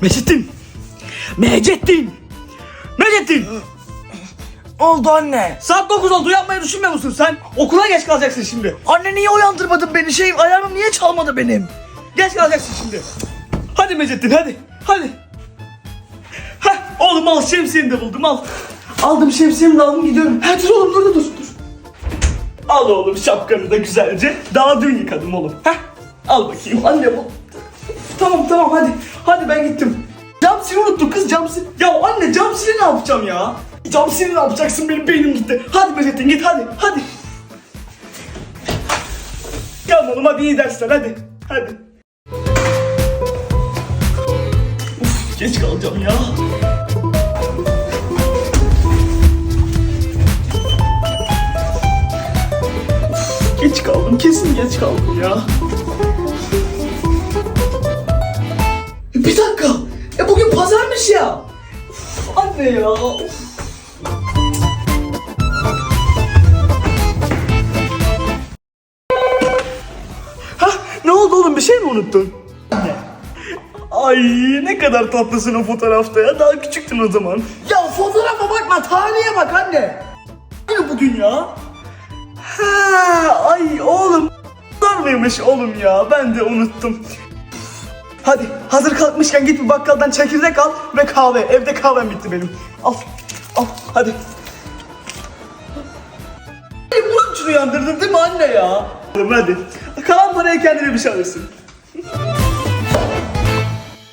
Mecettin. Mecettin. Mecettin. Oldu anne. Saat 9 oldu yapmayı düşünmüyor musun sen? Okula geç kalacaksın şimdi. Anne niye uyandırmadın beni? Şey ayağım niye çalmadı benim? Geç kalacaksın şimdi. Hadi Mecettin hadi. Hadi. Heh, oğlum al şemsiyeni de buldum al. Aldım şemsiyemi de aldım gidiyorum. Ha dur oğlum dur dur dur. dur. Al oğlum şapkanı da güzelce. Daha dün yıkadım oğlum. Heh, al bakayım anne bu. Tamam tamam hadi. Hadi ben gittim. Cam sili unuttum kız cam sil. Ya anne cam sili ne yapacağım ya? Cam sili ne yapacaksın benim beynim gitti. Hadi Mecettin git hadi hadi. Gel oğlum hadi iyi dersler hadi. Hadi. Uf, geç kalacağım ya. Geç kaldım kesin geç kaldım ya. Bir dakika. E bugün pazarmış ya. Uf, anne ya. Uf. Hah ne oldu oğlum bir şey mi unuttun? Ay ne kadar tatlısın o fotoğrafta ya. Daha küçüktün o zaman. Ya fotoğrafa bakma tarihe bak anne. Aynı bugün ya. Ha, ay oğlum. Mıymış oğlum ya? Ben de unuttum. Hadi hazır kalkmışken git bir bakkaldan çekirdek al ve kahve. Evde kahvem bitti benim. Al. Al hadi. Bunun için uyandırdın değil mi anne ya? Hadi. Kalan paraya kendine bir şey alırsın.